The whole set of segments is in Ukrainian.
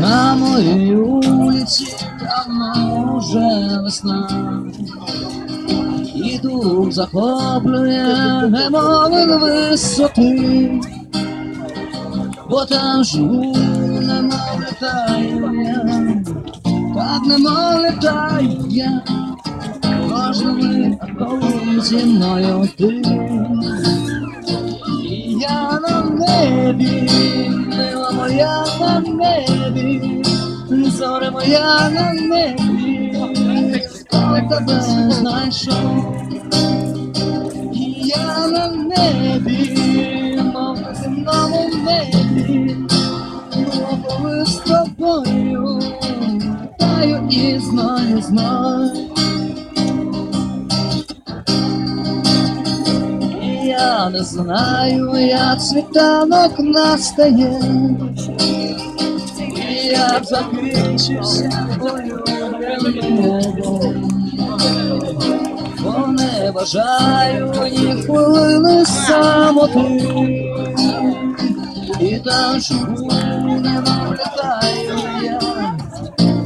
На моїй вулиці давно вже весна. І дух захоплює немовин висоти, бо там живу, немов літаю я, так немов літаю я, кожному, коли зі мною ти. Я на небі, мила моя на небі, зоре моя на небі, хто тебе знайшов. І я на небі, мов на земному небі, було коли з тобою, таю і знаю, знаю. Я не знаю, як світанок настає, як закінчився бо не бажаю ні хвилини самоти, і там живу, немов літаю я,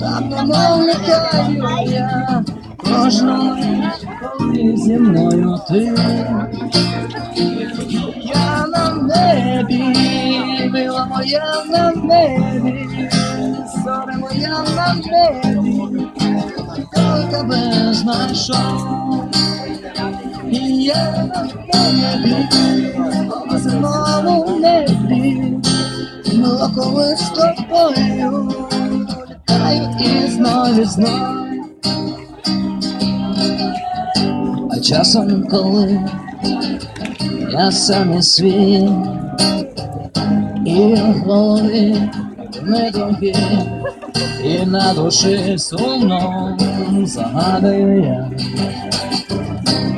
так немов літаю я, кожного, коли зі мною ти. Я на небі, мила моя на небі, на тебе знайшов. І я небі, на зимовому небі, коли з тобою, літаю і знаю, знаю. А часом, коли я сам і свій, і в голові не думки, і на душі сумно загадую я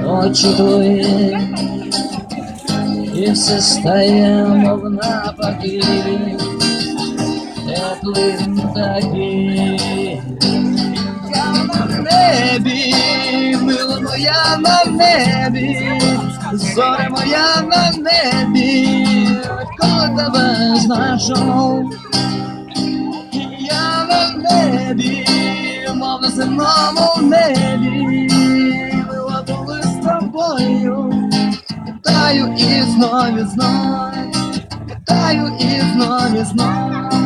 очі твої, і все стає, мов навпаки, теплим такі. Я небі, мила моя на небі, зоре моя на небі, коли тебе знайшов. Небі, мов на земному небі, мила були з тобою, Таю і знов і знов, таю і знов і знов.